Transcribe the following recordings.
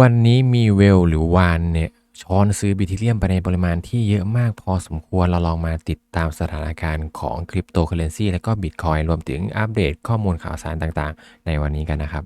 วันนี้มีเวลหรือวานเนี่ยช้อนซื้อบิทิเลียมไปในปริมาณที่เยอะมากพอสมควรเราลองมาติดตามสถานการณ์ของคริปโตเคอเรนซีและก็บิตคอยรวมถึงอัปเดตข้อมูลข่าวสารต่างๆ ในวันนี้กันนะครับ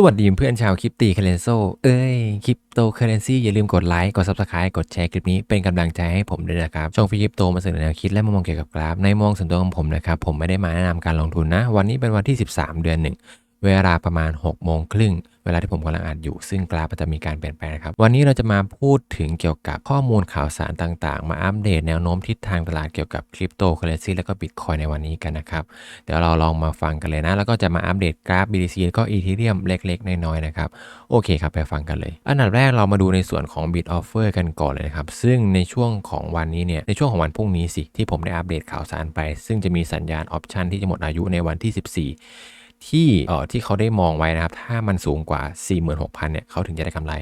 สวัสดีเพื่อนชาวคริปตีเคเรนโซ เอ้ย คริปโตเคเรนซีอย่าลืมกดไลค์ กด Subscribe กดแชร์คลิปนี้เป็นกำลังใจให้ผมด้วยนะครับ ช่องฟิคริปโตมาเสนอแนวคิดและมุมมองเกี่ยวกับกราฟ ในมุมมองส่วนตัวของผมนะครับ ผมไม่ได้มาแนะนำการลงทุนนะ วันนี้เป็นวันที่ 13 เดือนหนึ่ง เวลาประมาณ6โมงครึ่ง วลาที่ผมกำลังอ่านอยู่ ซึ่งกราฟจะมีการเปลี่ยนแปลงครับ วันนี้เราจะมาพูดถึงเกี่ยวกับข้อมูลข่าวสารต่างๆ มาอัปเดตแนวโน้มทิศทางตลาดเกี่ยวกับคริปโตเคอเรนซีและก็บิตคอยในวันนี้กันนะครับ เดี๋ยวเราลองมาฟังกันเลยนะ แล้วก็จะมาอัปเดตกราฟ BTC แล้วก็ Ethereum เล็กๆ น้อยๆ นะครับ โอเคครับ ไปฟังกันเลย อันดับแรกเรามาดูในส่วนของ Bit Offer กันก่อนเลยนะครับ ซึ่งในช่วงของวันนี้เนี่ย ในช่วงของวันพรุ่งนี้สิ ที่ผมได้อัปเดตข่าวสารไป ซึ่งจะมีสัญญาณออปชันที่จะหมดอายุในวันที่ 14 ที่เอ่อที่เขาได้มองไว้นะครับ ถ้ามันสูงกว่า 46,000เนี่ยเขาถึงจะได้กำไร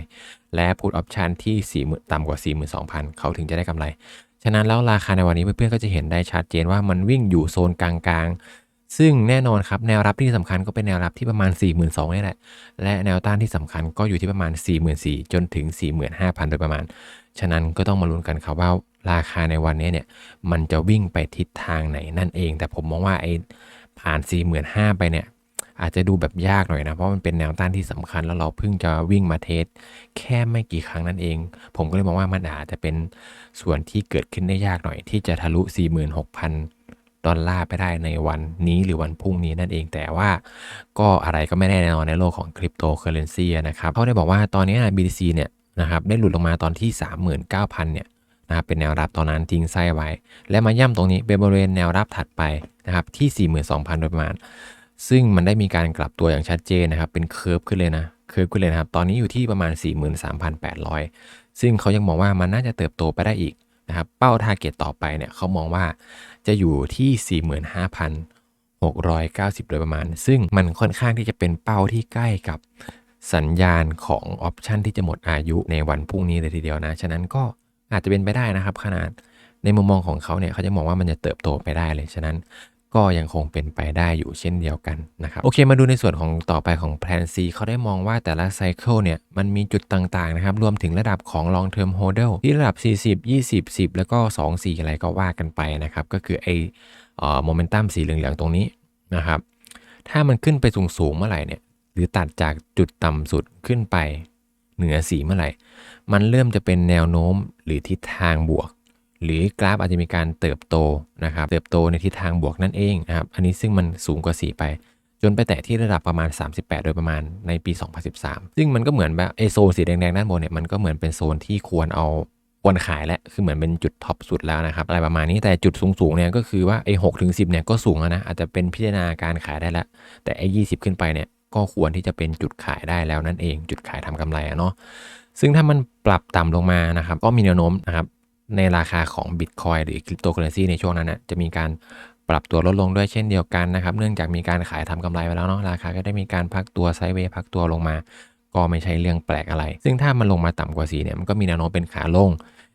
และพูดออปชันที่40,000ต่ำกว่า 42,000 เขาถึงจะได้กำไร ฉะนั้นแล้วราคาในวันนี้เพื่อนๆก็จะเห็นได้ชัดเจนว่ามันวิ่งอยู่โซนกลางๆ ซึ่งแน่นอนครับแนวรับที่สำคัญก็เป็นแนวรับที่ประมาณ 42,000นี่แหละ และแนวต้านที่สำคัญก็อยู่ที่ประมาณ 44,000จนถึง 45,000 โดยประมาณ ฉะนั้นก็ต้องมาลุ้นกันครับว่าราคาในวันนี้เนี่ยมันจะวิ่งไปทิศทางไหนนั่นเอง แต่ผมมองว่าไอ้ผ่าน 45,000 ไปเนี่ย อาจจะดูแบบยากหน่อยนะ เพราะมันเป็นแนวต้านที่สำคัญแล้วเราเพิ่งจะวิ่งมาเทสแค่ไม่กี่ครั้งนั่นเอง ผมก็เลยมองว่ามันอาจจะเป็นส่วนที่เกิดขึ้นได้ยากหน่อย ที่จะทะลุ 46,000 ดอลลาร์ไปได้ในวันนี้หรือวันพรุ่งนี้นั่นเองแต่ว่าก็อะไรก็ไม่แน่นอนในโลกของคริปโตเคอเรนซีนะครับเขาได้บอกว่าตอนนี้ BTC เนี่ยนะครับได้หลุดลงมาตอนที่ 39,000 เนี่ยนะครับเป็นแนวรับตอนนั้นทิ้งไส้ไว้ และมาย่ำตรงนี้เป็นบริเวณแนวรับถัดไปนะครับที่ 42,000 โดยประมาณ ซึ่งมันได้มีการกลับตัวอย่างชัดเจนนะครับ เป็นเคอร์ฟขึ้นเลยนะ เคอร์ฟขึ้นเลยนะครับ ตอนนี้อยู่ที่ประมาณ 43,800 ซึ่งเขายังมองว่ามันน่าจะเติบโตไปได้อีกนะครับ เป้าทาร์เก็ตต่อไปเนี่ยเขามองว่าจะอยู่ที่ 45,690 โดยประมาณ ซึ่งมันค่อนข้างที่จะเป็นเป้าที่ใกล้กับสัญญาณของออปชันที่จะหมดอายุในวันพรุ่งนี้เลยทีเดียวนะ ฉะนั้นก็อาจจะเป็นไปได้นะครับ ขนาดในมุมมองของเขาเนี่ยเขาจะมองว่ามันจะเติบโตไปได้เลย ฉะนั้น ก็ยังคงเป็นไปได้อยู่เช่นเดียวกันนะครับโอเคมาดูในส่วนของต่อไปของ Plan C เขาได้มองว่าแต่ละไซเคิลเนี่ยมันมีจุดต่างๆนะครับรวมถึงระดับของ Long Term h o d e l ที่ระดับ 40 20 10 แล้วก็ 2 4 อะไรก็ว่ากันไปนะครับก็คือไอโมเมนตัมสีเหลืองๆตรงนี้นะครับถ้ามันขึ้นไปสูงๆเมื่อไหร่เนี่ยหรือตัดจากจุดต่ำสุดขึ้นไปเหนือสีเมื่อไหร่ มันเริ่มจะเป็นแนวโน้มหรือทิศทางบวก หรือกราฟอาจจะมีการเติบโตนะครับเติบโตในทิศทางบวกนั่นเองนะครับอันนี้ซึ่งมันสูงกว่า 4 ไป จนไปแตะที่ระดับประมาณ 38 โดยประมาณในปี 2013 ซึ่งมันก็เหมือนแบบไอโซนสีแดงๆด้านบนเนี่ยมันก็เหมือนเป็นโซนที่ควรเอาควรขายและคือเหมือนเป็นจุดท็อปสุดแล้วนะครับอะไรประมาณนี้แต่จุดสูงๆเนี่ยก็คือว่าไอ6ถึง10เนี่ยก็สูงแล้วนะอาจจะเป็นพิจารณาการขายได้แล้ว แต่ไอ20ขึ้นไปเนี่ยก็ควรที่จะเป็นจุดขายได้แล้วนั่นเอง จุดขายทำกำไรอะเนาะซึ่งถ้ามันปรับต่ำลงมานะครับก็มีแนวโน้มนะครับ ในราคาของ Bitcoin หรือคริปโตเคอเรนซีในช่วงนั้นนะจะมีการปรับตัวลดลงด้วยเช่นเดียวกันนะครับ เนื่องจากมีการขายทำกำไรไปแล้วเนาะราคาก็ได้มีการพักตัวไซด์เวย์พักตัวลงมา ก็ไม่ใช่เรื่องแปลกอะไร ซึ่งถ้ามันลงมาต่ำกว่า4เนี่ยมันก็มีแนวโน้มเป็นขาลง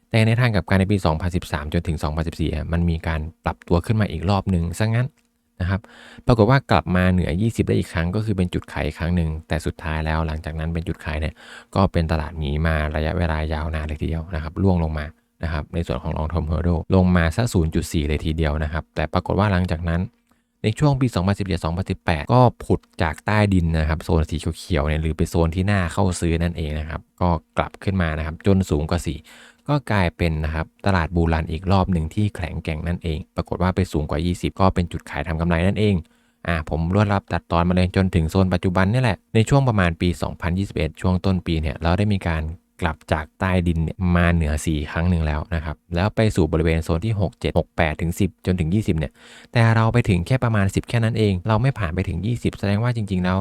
แต่ในทางกับการในปี 2013 จนถึง 2014อะมันมีการปรับตัวขึ้นมาอีกรอบหนึ่งซะงั้นนะครับปรากฏว่ากลับมาเหนือ 20 ได้อีกครั้งก็คือเป็นจุดขายครั้งหนึ่งแต่สุดท้ายแล้วหลังจากนั้นเป็นจุดขายเนี่ยก็เป็นตลาดหนีมาระยะเวลายาวนานเลยทีเดียวนะครับล่วงลงมา นะครับในส่วนของ long term hurdle ลงมาสัก0.4 เลยทีเดียวนะครับ แต่ปรากฏว่าหลังจากนั้นในช่วงปี 2017-2018 ก็ผุดจากใต้ดินนะครับ โซนสีเขียวๆเนี่ยหรือเป็นโซนที่น่าเข้าซื้อนั่นเองนะครับ ก็กลับขึ้นมานะครับ จนสูงกว่า4ก็กลายเป็นนะครับตลาดบูรันอีกรอบหนึ่งที่แข็งแกร่งนั่นเอง ปรากฏว่าไปสูงกว่า 20 ก็เป็นจุดขายทำกำไรนั่นเองอ่าผมรวดรับตัดตอนมาเลยจนถึงโซนปัจจุบันนี่แหละ ในช่วงประมาณปี 2021 ช่วงต้นปีเนี่ยเราได้มีการ กลับจากใต้ดินมาเหนือ 4 ครั้งหนึ่งแล้วนะครับ แล้วไปสู่บริเวณโซนที่ 6 7 6 8 ถึง 10 จนถึง 20 เนี่ย แต่เราไปถึงแค่ประมาณ 10 แค่นั้นเอง เราไม่ผ่านไปถึง 20 แสดงว่าจริง ๆ แล้ว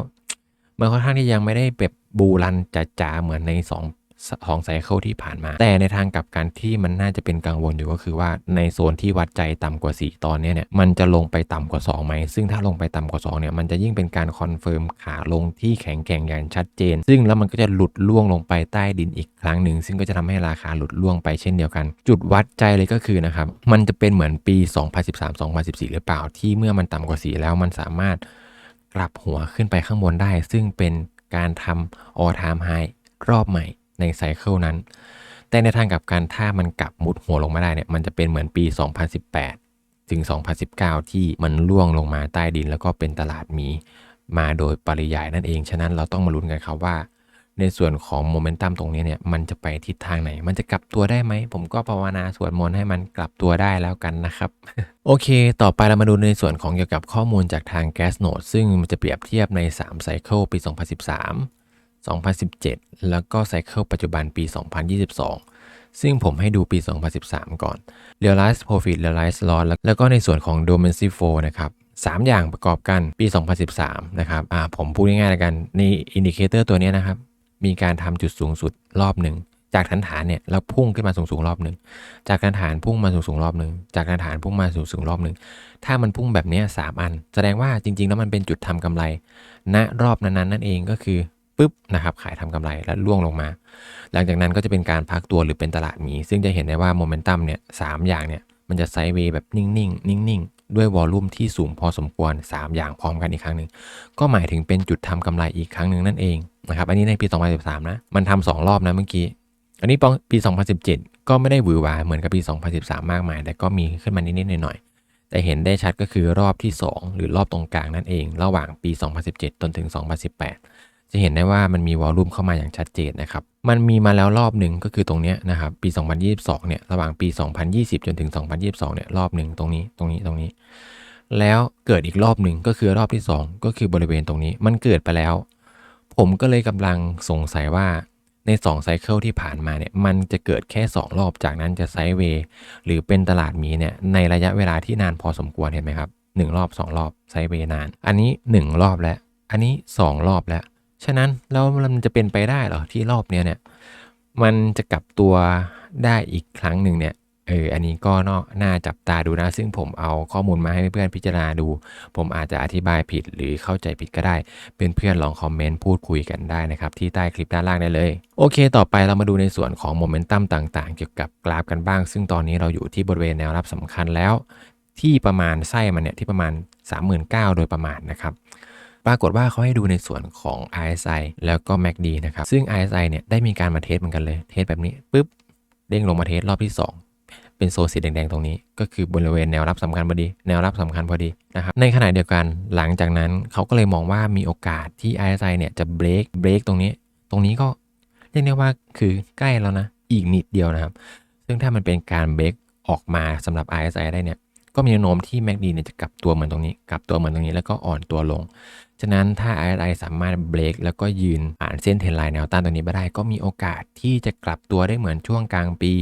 มันค่อนข้างที่ยังไม่ได้แบบบูรันจ๋าๆเหมือนใน 2 ของไซเคิลที่ผ่านมา แต่ในทางกลับกันที่มันน่าจะเป็นกังวลอยู่ก็คือว่าในโซนที่วัดใจต่ำกว่า 4 ตอนนี้เนี่ยมันจะลงไปต่ำกว่า2ไหมซึ่งถ้าลงไปต่ำกว่า2เนี่ยมันจะยิ่งเป็นการคอนเฟิร์มขาลงที่แข็งแกร่งอย่างชัดเจน ซึ่งแล้วมันก็จะหลุดล่วงลงไปใต้ดินอีกครั้งหนึ่งซึ่งก็จะทำให้ราคาหลุดล่วงไปเช่นเดียวกัน จุดวัดใจเลยก็คือนะครับมันจะเป็นเหมือนปี 2013-2014 หรือเปล่าที่เมื่อมันต่ำกว่า 4 แล้วมันสามารถกลับหัวขึ้นไปข้างบนได้ ซึ่งเป็นการทำ all time high รอบใหม่ ในไซเคิลนั้น แต่ในทางกลับกันถ้ามันกลับมุดหัวลงมาได้เนี่ยมันจะเป็นเหมือนปี 2018 ถึง 2019 ที่มันล่วงลงมาใต้ดิน แล้วก็เป็นตลาดหมีมาโดยปริยายนั่นเอง ฉะนั้นเราต้องมาลุ้นกันครับว่า ในส่วนของโมเมนตัมตรงนี้เนี่ยมันจะไปทิศทางไหน มันจะกลับตัวได้ไหม ผมก็ภาวนาสวดมนต์ให้มันกลับตัวได้แล้วกันนะครับ โอเค ต่อไปเรามาดูในส่วนของเกี่ยวกับข้อมูลจากทาง Gas Node ซึ่งมันจะเปรียบเทียบใน3ไซเคิลปี 2013 2017 แล้วก็ไซเคิลปัจจุบันปี 2022 ซึ่งผมให้ดูปี 2013 ก่อน Realize Profit Realize Loss แล้วแล้วก็ในส่วนของ Domestic Flow นะครับสามอย่างประกอบกันปี 2013 นะครับอ่าผมพูดง่ายๆแล้วกันในอินดิเคเตอร์ตัวนี้นะครับ มีการทำจุดสูงสุดรอบหนึ่งจากฐานฐานเนี่ยแล้วพุ่งขึ้นมาสูงสูงรอบหนึ่งจากฐานฐานพุ่งมาสูงสูงรอบหนึ่งจากฐานฐานพุ่งมาสูงสูงรอบหนึ่งถ้ามันพุ่งแบบนี้สามอัน แสดงว่าจริงๆ แล้วมันเป็นจุดทำกำไร ณรอบนั้นๆนั่นเองก็คือ ปุ๊บนะครับขายทำกำไรแล้วล่วงลงมา หลังจากนั้นก็จะเป็นการพักตัวหรือเป็นตลาดหมี ซึ่งจะเห็นได้ว่าโมเมนตัมเนี่ยสามอย่างเนี่ยมันจะไซด์เวย์แบบนิ่งๆนิ่งๆ ด้วยวอลลุ่มที่สูงพอสมควร 3 อย่างพร้อมกันอีกครั้งหนึ่งก็หมายถึงเป็นจุดทำกำไรอีกครั้งหนึ่งนั่นเองนะครับอันนี้ในปี 2013 นะ มันทำสองรอบนะเมื่อกี้ อันนี้ปี 2017 ก็ไม่ได้หวือหวาเหมือนกับปี 2013 มากมาย แต่ก็มีขึ้นมานิดๆหน่อยๆแต่เห็นได้ชัดก็คือรอบที่ 2 หรือรอบตรงกลางนั่นเอง ระหว่างปี 2017 จนถึง 2018 จะเห็นได้ว่ามันมีวอลลุ่มเข้ามาอย่างชัดเจนนะครับ มันมีมาแล้วรอบหนึ่งก็คือตรงเนี้ยนะครับปี 2022 เนี่ยระหว่างปี 2020 จนถึง 2022 เนี่ยรอบหนึ่งตรงนี้ตรงนี้ตรงนี้ แล้วเกิดอีกรอบหนึ่งก็คือรอบที่ 2 ก็คือบริเวณตรงนี้มันเกิดไปแล้ว ผมก็เลยกำลังสงสัยว่าใน2ไซเคิลที่ผ่านมาเนี่ยมันจะเกิดแค่ 2 รอบจากนั้นจะไซด์เวย์หรือเป็นตลาดหมีเนี่ยในระยะเวลาที่นานพอสมควรเห็นไหมครับ1รอบ 2 รอบไซด์เวย์นาน อันนี้ 1 รอบแล้ว อันนี้ 2 รอบแล้ว ฉะนั้นแล้วมันจะเป็นไปได้เหรอที่รอบเนี้ยเนี่ยมันจะกลับตัวได้อีกครั้งหนึ่งเนี่ยเอออันนี้ก็นอกน่าจับตาดูนะ ซึ่งผมเอาข้อมูลมาให้เพื่อนๆพิจารณาดู ผมอาจจะอธิบายผิดหรือเข้าใจผิดก็ได้ เพื่อนๆลองคอมเมนต์พูดคุยกันได้นะครับ ที่ใต้คลิปด้านล่างได้เลย โอเค ต่อไปเรามาดูในส่วนของโมเมนตัมต่างๆ เกี่ยวกับกราฟกันบ้าง ซึ่งตอนนี้เราอยู่ที่บริเวณแนวรับสำคัญแล้ว ที่ประมาณไส้มันเนี่ยที่ประมาณ 39,000โดยประมาณนะครับ ปรากฏว่าเขาให้ดูในส่วนของ RSI แล้วก็ MACD นะครับ ซึ่ง RSI เนี่ยได้มีการมาเทสเหมือนกันเลย เทสแบบนี้ปุ๊บ เด้งลงมาเทสรอบที่ 2เป็นโซนสีแดงๆ ตรงนี้ ก็คือบริเวณแนวรับสำคัญพอดี แนวรับสำคัญพอดีนะครับ ในขณะเดียวกันหลังจากนั้นเขาก็เลยมองว่ามีโอกาสที่ RSI เนี่ยจะเบรกเบรกตรงนี้ ตรงนี้ก็เรียกได้ว่าคือใกล้แล้วนะ อีกนิดเดียวนะครับ ซึ่งถ้ามันเป็นการเบรกออกมาสำหรับ RSI ได้เนี่ย ก็มีแนวโน้มที่ MACD เนี่ยจะกลับตัวเหมือนตรงนี้ กลับตัวเหมือนตรงนี้แล้วก็อ่อนตัวลง ฉะนั้นถ้า RSI สามารถเบรกแล้วก็ยืนผ่านเส้นเทรนไลน์แนวต้านตรงนี้ไปได้ ก็มีโอกาสที่จะกลับตัวได้เหมือนช่วงกลางปี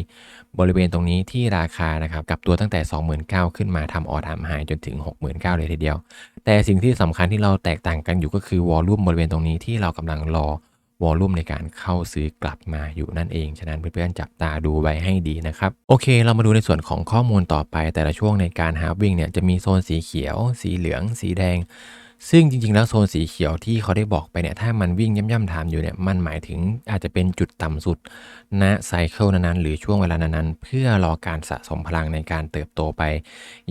บริเวณตรงนี้ที่ราคานะครับกลับตัวตั้งแต่ 29,000 ขึ้นมาทำออทามไฮจนถึง 69,000เลยทีเดียว แต่สิ่งที่สำคัญที่เราแตกต่างกันอยู่ก็คือวอลลุ่มบริเวณตรงนี้ที่เรากำลังรอวอลลุ่มในการเข้าซื้อกลับมาอยู่นั่นเอง ฉะนั้นเพื่อนๆจับตาดูไว้ให้ดีนะครับ โอเค เรามาดูในส่วนของข้อมูลต่อไป แต่ละช่วงในการฮาร์วิ่งเนี่ยจะมีโซนสีเขียว สีเหลือง สีแดง ซึ่งจริงๆ แล้วโซนสีเขียวที่เขาได้บอกไปเนี่ย ถ้ามันวิ่งย่ำๆถามอยู่เนี่ย มันหมายถึงอาจจะเป็นจุดต่ำสุดณไซเคิลนั้นๆ หรือช่วงเวลานั้นๆ เพื่อรอการสะสมพลังในการเติบโตไป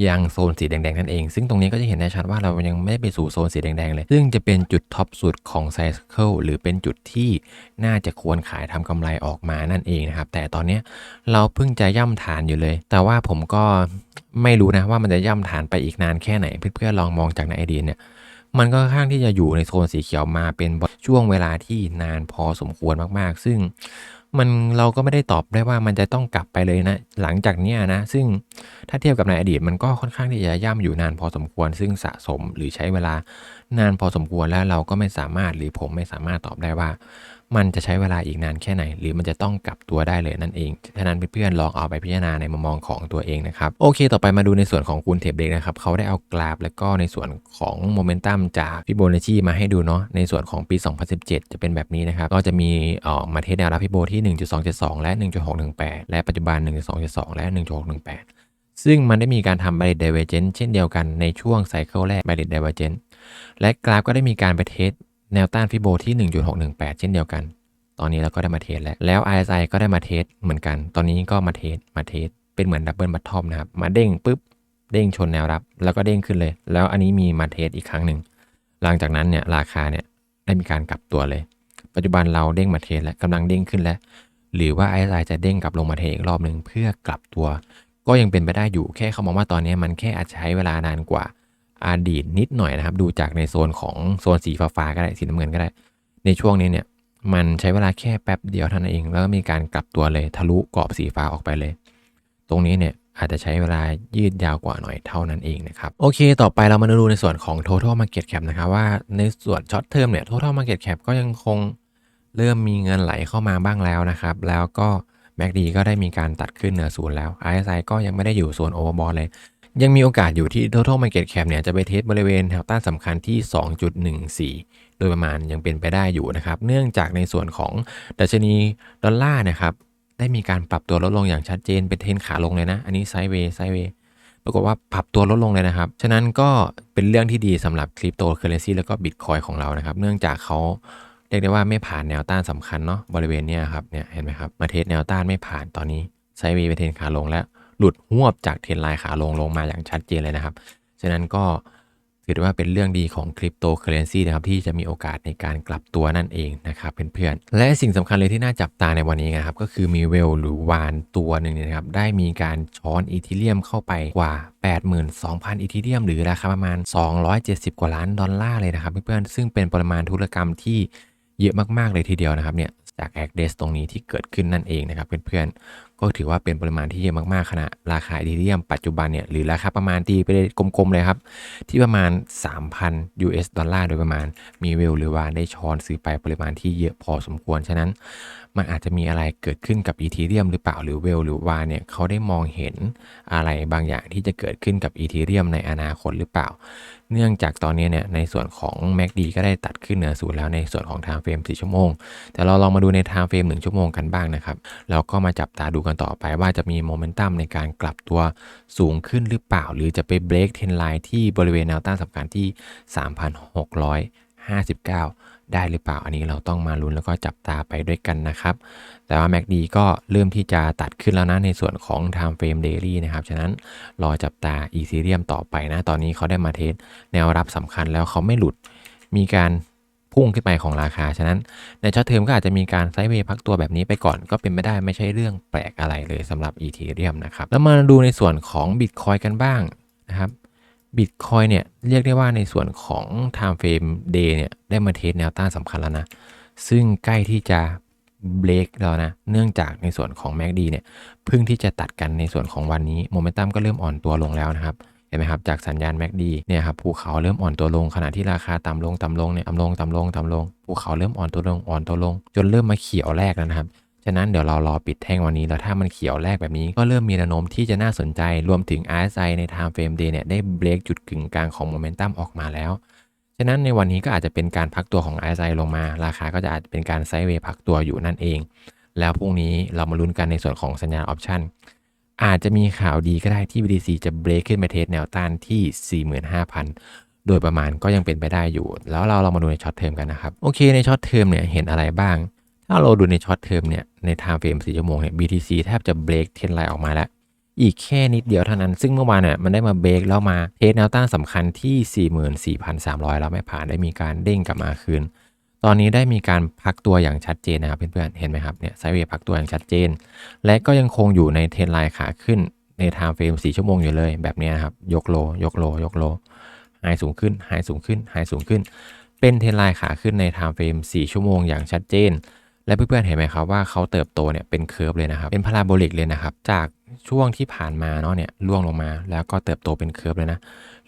ยังโซนสีแดงๆ นั่นเอง ซึ่งตรงนี้ก็จะเห็นได้ชัดว่าเรายังไม่ได้ไปสู่โซนสีแดงๆ เลย ซึ่งจะเป็นจุดท็อปสุดของไซเคิลหรือเป็นจุดที่น่าจะควรขายทำกำไรออกมานั่นเองนะครับ แต่ตอนนี้เราเพิ่งจะย่ำฐานอยู่เลย แต่ว่าผมก็ไม่รู้นะว่ามันจะย่ำฐานไปอีกนานแค่ไหน เพื่อนๆลองมองจากในไอเดียเนี่ย มันก็ค่อนข้างที่จะอยู่ในโซนสีเขียวมาเป็นช่วงเวลาที่นานพอสมควรมากๆ ซึ่งมันเราก็ไม่ได้ตอบได้ว่ามันจะต้องกลับไปเลยนะ หลังจากเนี้ยนะ ซึ่งถ้าเทียบกับในอดีตมันก็ค่อนข้างที่จะย่ำอยู่นานพอสมควร ซึ่งสะสมหรือใช้เวลานานพอสมควรแล้วเราก็ไม่สามารถหรือผมไม่สามารถตอบได้ว่า มันจะใช้เวลาอีกนานแค่ไหน หรือมันจะต้องกลับตัวได้เลยนั่นเองฉะนั้นเพื่อนๆลองเอาไปพิจารณาในมุมมองของตัวเองนะครับโอเค ต่อไปมาดูในส่วนของคุณเทปเด็กนะครับเขาได้เอากราฟ แล้วก็ในส่วนของโมเมนตัมจากฟิโบนัชชีมาให้ดูเนาะในส่วนของปี 2017 จะเป็นแบบนี้นะครับก็จะมีเอ่อมาเทสแนวรับฟิโบที่ 1.272 และ 1.618 และปัจจุบัน 1.272 และ 1.618 ซึ่งมันได้มีการทำ Barrett Divergence เช่นเดียวกันในช่วงไซเคิลแรก Barrett Divergence และกราฟก็ได้มีการไปเทส แนวต้านฟิโบที่ 1.618 เช่นเดียวกัน ตอนนี้เราก็ได้มาเทสแล้ว แล้ว RSI ก็ได้มาเทสเหมือนกัน ตอนนี้ก็มาเทส มาเทส เป็นเหมือนดับเบิลบัตทอมนะครับ มาเด้งปุ๊บ เด้งชนแนวรับ แล้วก็เด้งขึ้นเลย แล้วอันนี้มีมาเทสอีกครั้งหนึ่ง หลังจากนั้นเนี่ยราคาเนี่ยได้มีการกลับตัวเลย ปัจจุบันเราเด้งมาเทสแล้วกำลังเด้งขึ้นแล้ว หรือว่า RSI จะเด้งกลับลงมาเทสอีกรอบหนึ่งเพื่อกลับตัว ก็ยังเป็นไปได้อยู่ แค่เขามองว่าตอนนี้มันแค่อาจจะใช้เวลานานกว่า อดีตนิดหน่อยนะครับ ดูจากในโซนของโซนสีฟ้าๆก็ได้สีน้ำเงินก็ได้ ในช่วงนี้เนี่ยมันใช้เวลาแค่แป๊บเดียวเท่านั้นเอง แล้วก็มีการกลับตัวเลยทะลุกรอบสีฟ้าออกไปเลย ตรงนี้เนี่ยอาจจะใช้เวลายืดยาวกว่าหน่อยเท่านั้นเองนะครับ โอเค ต่อไปเรามาดูในส่วนของ total market cap นะครับว่าในส่วน short term เนี่ย total market cap ก็ยังคงเริ่มมีเงินไหลเข้ามาบ้างแล้วนะครับ แล้วก็ MACD ก็ได้มีการตัดขึ้นเหนือศูนย์แล้ว RSI ก็ยังไม่ได้อยู่โซน overbought เลย ยังมีโอกาสอยู่ที่ total market cap เนี่ยจะไปเทสบริเวณแถวต้านสำคัญที่ 2.14 โดยประมาณยังเป็นไปได้อยู่นะครับ เนื่องจากในส่วนของดัชนีดอลลาร์นะครับ ได้มีการปรับตัวลดลงอย่างชัดเจนเป็นเทรนขาลงเลยนะ อันนี้ไซด์เวย์ไซด์เวย์ปรากฏว่าปรับตัวลดลงเลยนะครับ ฉะนั้นก็เป็นเรื่องที่ดีสำหรับคริปโตเคอเรนซีแล้วก็บิตคอยของเรานะครับ เนื่องจากเขาเรียกได้ว่าไม่ผ่านแนวต้านสำคัญเนาะบริเวณเนี้ยครับเนี่ยเห็นไหมครับมาเทสแนวต้านไม่ผ่านตอนนี้ไซด์เวย์เป็นเทรนขาลงแล้ว หลุดหวบจากเทรนไลน์ขาลงลงมาอย่างชัดเจนเลยนะครับ ฉะนั้นก็ถือว่าเป็นเรื่องดีของคริปโตเคอเรนซีนะครับที่จะมีโอกาสในการกลับตัวนั่นเองนะครับเพื่อนๆ และสิ่งสำคัญเลยที่น่าจับตาในวันนี้นะครับ ก็คือมีเวลหรือวานตัวหนึ่งนะครับ ได้มีการช้อนอีเทเรียมเข้าไปกว่า 82,000 อีเทเรียม หรือราคาประมาณ 270 กว่าล้านดอลลาร์เลยนะครับเพื่อนๆ ซึ่งเป็นปริมาณธุรกรรมที่เยอะมากๆเลยทีเดียวนะครับเนี่ยจากแอคเดสตรงนี้ที่เกิดขึ้นนั่นเองนะครับเพื่อนๆ ก็ถือว่าเป็นปริมาณที่เยอะมากๆขณะราคาอีเทเรียมปัจจุบันเนี่ยหรือราคาประมาณตีไปเลยกลมๆเลยครับ ที่ประมาณ 3,000 US ดอลลาร์โดยประมาณมีเวลหรือว่าได้ช้อนซื้อไปปริมาณที่เยอะพอสมควร ฉะนั้น มันอาจจะมีอะไรเกิดขึ้นกับอีเทเรียมหรือเปล่าหรือเวลหรือวาเนี่ยเขาได้มองเห็นอะไรบางอย่างที่จะเกิดขึ้นกับอีเทเรียมในอนาคตหรือเปล่า เนื่องจากตอนนี้เนี่ยในส่วนของ MACD ก็ได้ตัดขึ้นเหนือศูนย์แล้วในส่วนของ time frame 4ชั่วโมง แต่เราลองมาดูใน time frame 1 ชั่วโมงกันบ้างนะครับเราก็มาจับตาดูกันต่อไปว่าจะมีโมเมนตัมในการกลับตัวสูงขึ้นหรือเปล่า หรือจะไปเบรกเทนไลน์ที่บริเวณแนวต้านสำคัญที่ 3,659 ได้หรือเปล่าอันนี้เราต้องมาลุ้นแล้วก็จับตาไปด้วยกันนะครับ แต่ว่า MACD ก็เริ่มที่จะตัดขึ้นแล้วนะในส่วนของ Time Frame Daily นะครับ ฉะนั้นรอจับตา Ethereum ต่อไปนะ ตอนนี้เขาได้มาเทสแนวรับสำคัญแล้วเขาไม่หลุด มีการพุ่งขึ้นไปของราคา ฉะนั้นในช็อตเทอมก็อาจจะมีการไซด์เวย์พักตัวแบบนี้ไปก่อนก็เป็นไม่ได้ไม่ใช่เรื่องแปลกอะไรเลยสำหรับ Ethereum นะครับ แล้วมาดูในส่วนของ Bitcoin กันบ้างนะครับ บิตคอยเนี่ยเรียกได้ว่าในส่วนของ Time Frame Day เนี่ยได้มาเทสแนวต้านสำคัญแล้วนะ ซึ่งใกล้ที่จะเบรกแล้วนะ เนื่องจากในส่วนของ MACD เนี่ยเพิ่งที่จะตัดกันในส่วนของวันนี้โมเมนตัมก็เริ่มอ่อนตัวลงแล้วนะครับเห็นไหมครับจากสัญญาณ MACD เนี่ยครับภูเขาเริ่มอ่อนตัวลงขณะที่ราคาต่ำลงต่ำลงเนี่ยต่ำลงต่ำลงต่ำลงภูเขาเริ่มอ่อนตัวลงอ่อนตัวลง จนเริ่มมาเขียวแรกแล้วนะครับ ฉะนั้นเดี๋ยวเรารอปิดแท่งวันนี้ แล้วถ้ามันเขียวแรกแบบนี้ก็เริ่มมีแนวโน้มที่จะน่าสนใจ รวมถึง RSI ใน Time Frame Day เนี่ยได้เบรกจุดกึ่งกลางของโมเมนตัมออกมาแล้ว ฉะนั้นในวันนี้ก็อาจจะเป็นการพักตัวของ RSI ลงมา ราคาก็จะอาจจะเป็นการไซด์เวย์พักตัวอยู่นั่นเอง แล้วพรุ่งนี้เรามาลุ้นกันในส่วนของสัญญาณออปชันอาจจะมีข่าวดีก็ได้ที่ BTC จะเบรกขึ้นไปเทสแนวต้านที่ 45,000 โดยประมาณก็ยังเป็นไปได้อยู่ แล้วเราเรามาดูในช็อตเทอมกันนะครับ โอเคในช็อตเทอมเนี่ยเห็นอะไรบ้าง ถ้าเราดูในช็อตเทอมเนี่ย ใน time frame 4ชั่วโมงเนี่ย BTC แทบจะเบรกเทรนไลน์ออกมาแล้ว อีกแค่นิดเดียวเท่านั้น ซึ่งเมื่อวานเนี่ยมันได้มาเบรกแล้วมาเทสแนวต้านสำคัญที่ 44,300 แล้วไม่ผ่านได้มีการเด้งกลับมาคืน ตอนนี้ได้มีการพักตัวอย่างชัดเจนนะครับเพื่อนๆ เห็นไหมครับเนี่ยไซเวย์พักตัวอย่างชัดเจน และก็ยังคงอยู่ในเทรนไลน์ขาขึ้นใน time frame 4ชั่วโมงอยู่เลยแบบนี้นะครับยกโล ยกโล ยกโลไฮสูงขึ้นไฮสูงขึ้นไฮสูงขึ้น เป็นเทรนไลน์ขาขึ้นใน time frame 4 ชั่วโมงอย่างชัดเจน และเพื่อนๆเห็นไหมครับว่าเขาเติบโตเนี่ยเป็นเคอร์ฟเลยนะครับ เป็นพาราโบลิกเลยนะครับ จากช่วงที่ผ่านมาเนาะเนี่ยล่วงลงมาแล้วก็เติบโตเป็นเคอร์ฟเลยนะ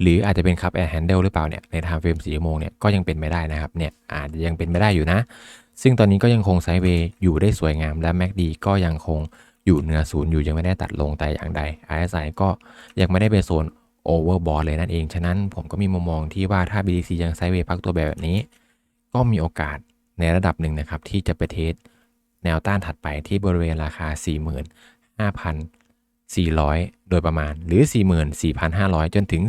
หรืออาจจะเป็นคัพแอร์แฮนเดิลหรือเปล่าเนี่ยใน time frame 4ชั่วโมงเนี่ยก็ยังเป็นไม่ได้นะครับเนี่ยอาจจะยังเป็นไม่ได้อยู่นะ ซึ่งตอนนี้ก็ยังคงไซด์เวย์อยู่ได้สวยงาม และ MACD ก็ยังคงอยู่เหนือศูนย์อยู่ยังไม่ได้ตัดลงแต่อย่างใด RSI ก็ยังไม่ได้ไปโซน overbought เลยนั่นเอง ฉะนั้นผมก็มีมุมมองที่ว่าถ้า BTC ยังไซด์เวย์พักตัวแบบนี้ ก็มีโอกาส ในระดับหนึ่งนะครับ ที่จะไปเทสแนวต้านถัดไปที่บริเวณราคา 45,400 โดยประมาณ หรือ 44,500 จนถึง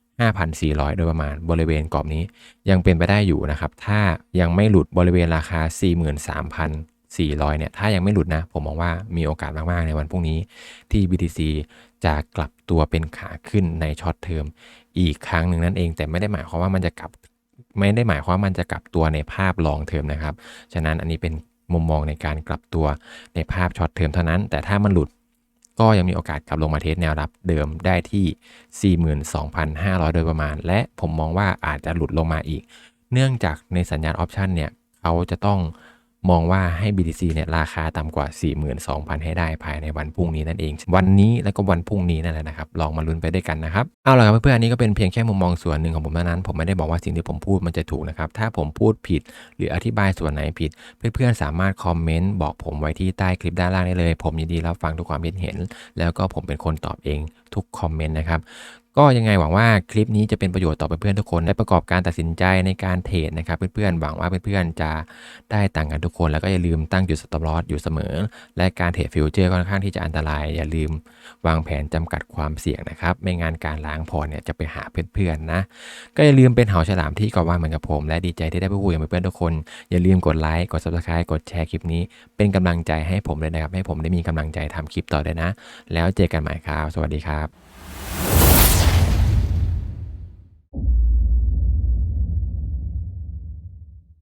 45,400 โดยประมาณบริเวณกรอบนี้ยังเป็นไปได้อยู่นะครับ ถ้ายังไม่หลุดบริเวณราคา 43,400 เนี่ย ถ้ายังไม่หลุดนะ ผมมองว่ามีโอกาสมาก ๆ ในวันพรุ่งนี้ที่ BTC จะกลับตัวเป็นขาขึ้นในช็อตเทอมอีกครั้งหนึ่งนั่นเองแต่ไม่ได้หมายความว่ามันจะกลับ ไม่ได้หมายความว่ามันจะกลับตัวในภาพลองเทอมนะครับ ฉะนั้นอันนี้เป็นมุมมองในการกลับตัวในภาพช็อตเทอมเท่านั้น แต่ถ้ามันหลุดก็ยังมีโอกาสกลับลงมาเทสแนวรับเดิมได้ที่ 42,500 โดยประมาณ และผมมองว่าอาจจะหลุดลงมาอีก เนื่องจากในสัญญาณออปชันเนี่ยเขาจะต้อง มองว่าให้ BTC เนี่ยราคาต่ำกว่า 42,000 ให้ได้ภายในวันพรุ่งนี้นั่นเอง วันนี้แล้วก็วันพรุ่งนี้นั่นแหละนะครับ ลองมาลุ้นไปด้วยกันนะครับ เอาละครับเพื่อนๆอันนี้ก็เป็นเพียงแค่มุมมองส่วนหนึ่งของผมเท่านั้น ผมไม่ได้บอกว่าสิ่งที่ผมพูดมันจะถูกนะครับ ถ้าผมพูดผิด หรืออธิบายส่วนไหนผิด เพื่อนๆสามารถคอมเมนต์บอกผมไว้ที่ใต้คลิปด้านล่างได้เลย ผมยินดีรับฟังทุกความคิดเห็น แล้วก็ผมเป็นคนตอบเองทุกคอมเมนต์นะครับ ก็ยังไงหวังว่าคลิปนี้จะเป็นประโยชน์ต่อเพื่อนๆทุกคนได้ประกอบการตัดสินใจในการเทรดนะครับเพื่อนๆหวังว่าเพื่อนๆจะได้ต่างกันทุกคน แล้วก็อย่าลืมตั้งจุดสต็อปลอสอยู่เสมอ และการเทรดฟิวเจอร์ค่อนข้างที่จะอันตราย อย่าลืมวางแผนจำกัดความเสี่ยงนะครับไม่งั้นการล้างพอร์ตเนี่ยจะไปหาเพื่อนๆนะก็อย่าลืมเป็นเหาฉลามที่กอบว่าเหมือนกับผม และดีใจที่ได้พูดคุยกับเพื่อนๆทุกคน อย่าลืมกดไลค์กด subscribe กดแชร์คลิปนี้ เป็นกำลังใจให้ผมเลยนะครับให้ผมได้มีกำลังใจทำคลิปต่อด้วยนะ แล้วเจอกันใหม่ครับ สวัสดีครับ